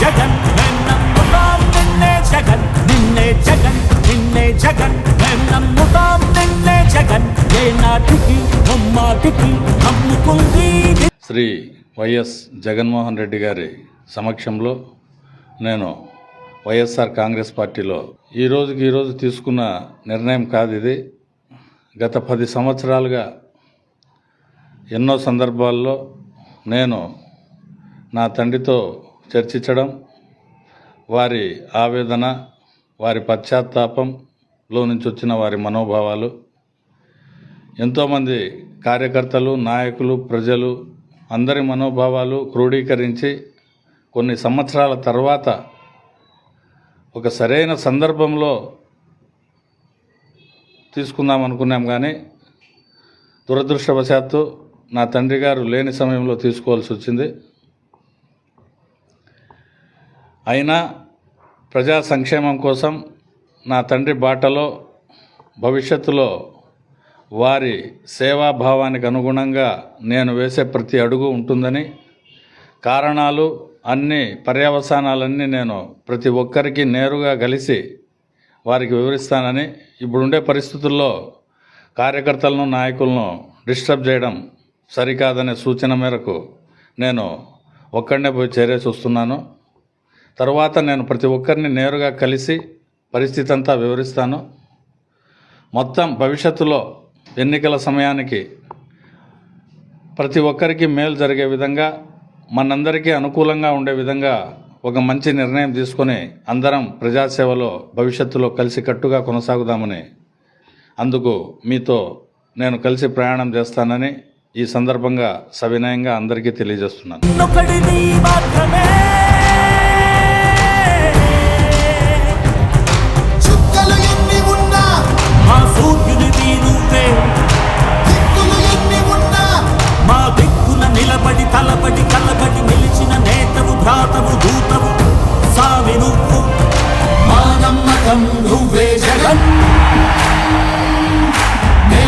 జగన్ మేం నమ్ముతాం నిన్నే జగన్ నిన్నే జగన్ నిన్నే జగన్ మేం నమ్ముతాం నిన్నే జగన్. ఏ నాటికి అమ్మాటికి నమ్ముకుంది శ్రీ వైఎస్ జగన్మోహన్ రెడ్డి గారి సమక్షంలో నేను వైఎస్ఆర్ కాంగ్రెస్ పార్టీలో ఈ రోజుకి ఈరోజు తీసుకున్న నిర్ణయం కాదు ఇది. గత పది సంవత్సరాలుగా ఎన్నో సందర్భాల్లో నేను నా తండ్రితో చర్చించడం వారి ఆవేదన వారి పశ్చాత్తాపంలో నుంచి వచ్చిన వారి మనోభావాలు. ఎంతోమంది కార్యకర్తలు నాయకులు ప్రజలు అందరి మనోభావాలు క్రోడీకరించి కొన్ని సంవత్సరాల తర్వాత ఒక సరైన సందర్భంలో తీసుకుందాం అనుకున్నాం కానీ దురదృష్టవశాత్తు నా తండ్రి గారు లేని సమయంలో తీసుకోవాల్సి వచ్చింది. అయినా ప్రజా సంక్షేమం కోసం నా తండ్రి బాటలో భవిష్యత్తులో వారి సేవాభావానికి అనుగుణంగా నేను వేసే ప్రతి అడుగు ఉంటుందని కారణాలు అన్ని పర్యవసానాలన్నీ నేను ప్రతి ఒక్కరికి నేరుగా కలిసి వారికి వివరిస్తానని ఇప్పుడుండే పరిస్థితుల్లో కార్యకర్తలను నాయకులను డిస్టర్బ్ చేయడం సరికాదనే సూచన మేరకు నేను ఒక్కడనే పోయి చేరేసి వస్తున్నాను. తర్వాత నేను ప్రతి ఒక్కరిని నేరుగా కలిసి పరిస్థితి అంతా వివరిస్తాను. మొత్తం భవిష్యత్తులో ఎన్నికల సమయానికి ప్రతి ఒక్కరికి మేలు జరిగే విధంగా మనందరికీ అనుకూలంగా ఉండే విధంగా ఒక మంచి నిర్ణయం తీసుకొని అందరం ప్రజాసేవలో భవిష్యత్తులో కలిసి కట్టుగా కొనసాగుదామని అందుకు మీతో నేను కలిసి ప్రయాణం చేస్తానని ఈ సందర్భంగా సవినయంగా అందరికీ తెలియజేస్తున్నాను. తలబడి కలబడి నిలిచిన నేతవు భ్రాతవు దూతవు సావి నువ్వు. మానమ్మకం